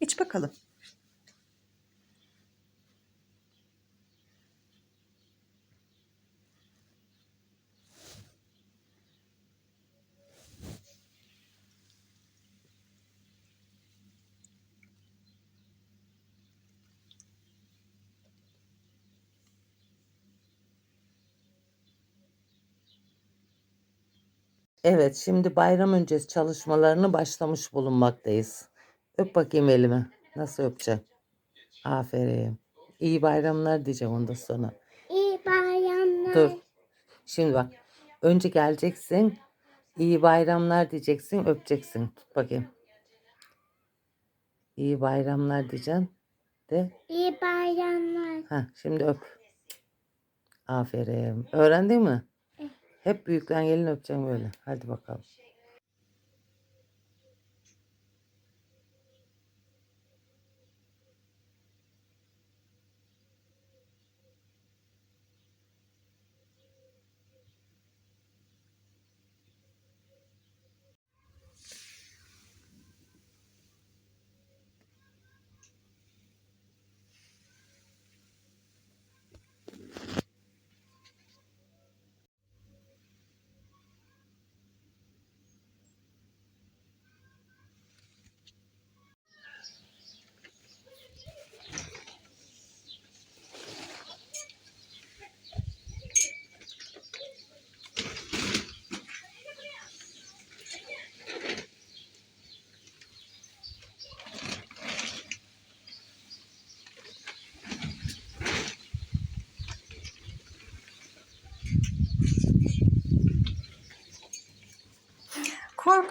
İç bakalım. Evet, şimdi bayram öncesi çalışmalarını başlamış bulunmaktayız. Öp bakayım elimi. Nasıl öpeceğim? Aferin. İyi bayramlar diyeceğim ondan sonra. İyi bayramlar. Dur. Şimdi bak. Önce geleceksin. İyi bayramlar diyeceksin. Öpeceksin. Tut bakayım. İyi bayramlar diyeceksin. De. İyi bayramlar. Ha, şimdi öp. Aferin. Öğrendin mi? Hep büyükten gelin öpeceğim böyle. Hadi bakalım.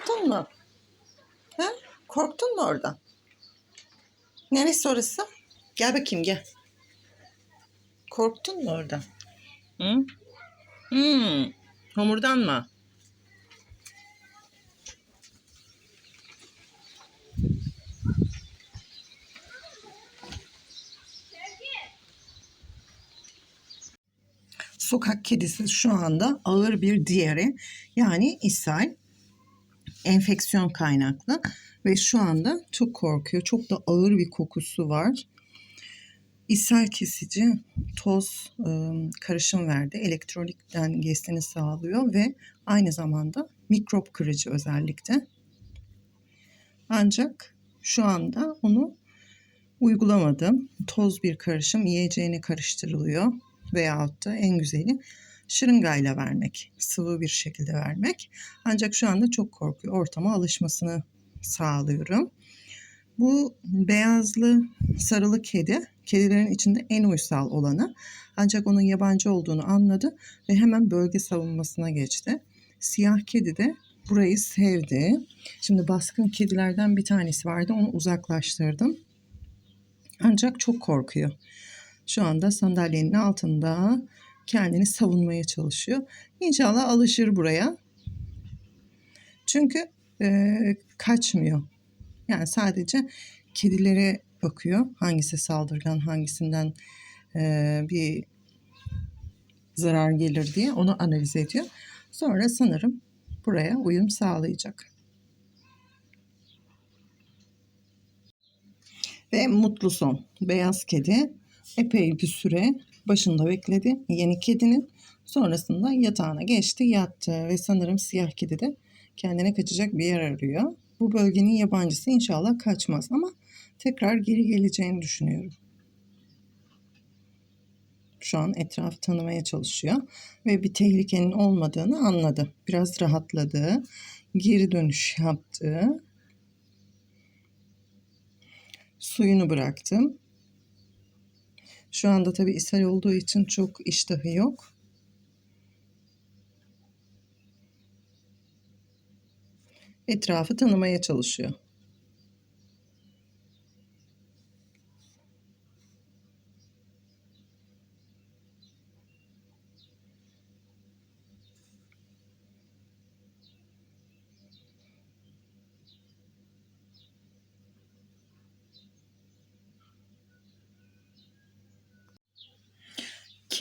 Korktun mu? Ha? Korktun mu oradan? Neresi orası? Gel bakayım gel. Korktun mu oradan? Hı? Hmm. Homurdanma. Sokak kedisi şu anda ağır bir diyare yani ishal enfeksiyon kaynaklı ve şu anda çok korkuyor. Çok da ağır bir kokusu var. İshal kesici toz ıı, karışım verdi. Elektrolit dengesini sağlıyor ve aynı zamanda mikrop kırıcı özellikle. Ancak şu anda onu uygulamadım. Toz bir karışım yiyeceğine karıştırılıyor veyahut da en güzeli şırıngayla vermek, sıvı bir şekilde vermek. Ancak şu anda çok korkuyor. Ortama alışmasını sağlıyorum. Bu beyazlı sarılı kedi kedilerin içinde en uysal olanı. Ancak onun yabancı olduğunu anladı ve hemen bölge savunmasına geçti. Siyah kedi de burayı sevdi. Şimdi baskın kedilerden bir tanesi vardı. Onu uzaklaştırdım. Ancak çok korkuyor. Şu anda sandalyenin altında kendini savunmaya çalışıyor. İnşallah alışır buraya. Çünkü e, kaçmıyor. Yani sadece kedilere bakıyor. Hangisi saldırgan, hangisinden e, bir zarar gelir diye onu analiz ediyor. Sonra sanırım buraya uyum sağlayacak. Ve mutlu son. Beyaz kedi epey bir süre başında bekledi yeni kedinin. Sonrasında yatağına geçti, yattı ve sanırım siyah kedi de kendine kaçacak bir yer arıyor. Bu bölgenin yabancısı inşallah kaçmaz ama tekrar geri geleceğini düşünüyorum. Şu an etrafı tanımaya çalışıyor ve bir tehlikenin olmadığını anladı. Biraz rahatladı, geri dönüş yaptı. Suyunu bıraktım. Şu anda tabii ishal olduğu için çok iştahı yok. Etrafı tanımaya çalışıyor.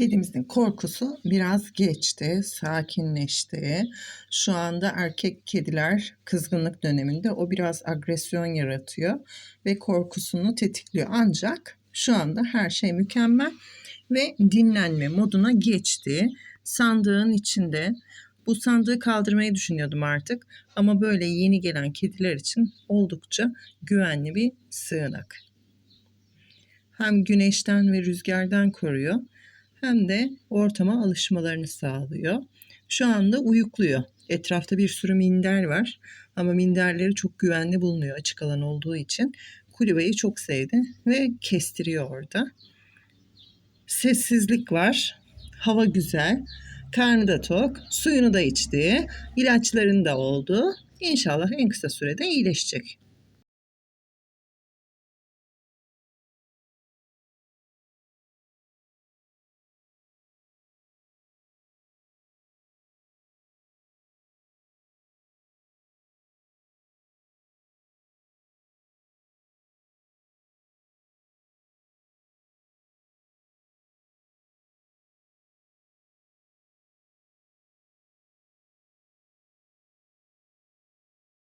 Kedimizin korkusu biraz geçti, sakinleşti. Şu anda erkek kediler kızgınlık döneminde o biraz agresyon yaratıyor ve korkusunu tetikliyor. Ancak şu anda her şey mükemmel ve dinlenme moduna geçti. Sandığın içinde bu sandığı kaldırmayı düşünüyordum artık ama böyle yeni gelen kediler için oldukça güvenli bir sığınak. Hem güneşten ve rüzgardan koruyor hem de ortama alışmalarını sağlıyor. Şu anda uyukluyor. Etrafta bir sürü minder var ama minderleri çok güvenli bulunuyor açık alan olduğu için. Kulübeyi çok sevdi ve kestiriyor orada. Sessizlik var. Hava güzel. Karnı da tok. Suyunu da içti. ilaçlarını da oldu. İnşallah en kısa sürede iyileşecek.